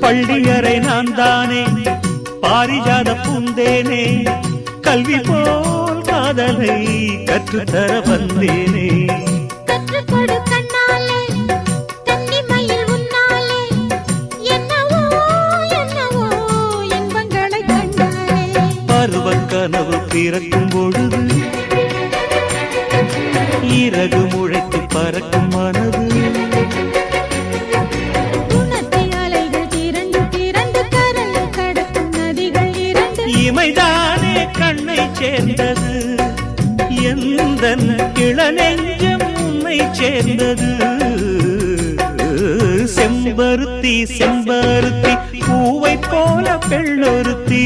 பள்ளியறை நான் தானே பாரிஜாத பூந்தேனே கல்வி போல் காதலை கற்றுத்தர வந்தேனே. கனவு பிறக்கும் பொழுது இறகு முளைத்து பறக்கும் மனது இமைதானே கண்ணை சேர்ந்தது? எந்த இளநெஞ்சம் உன்னை சேர்ந்தது? செம்பருத்தி செம்பருத்தி பூவை போல பெண்ணொருத்தி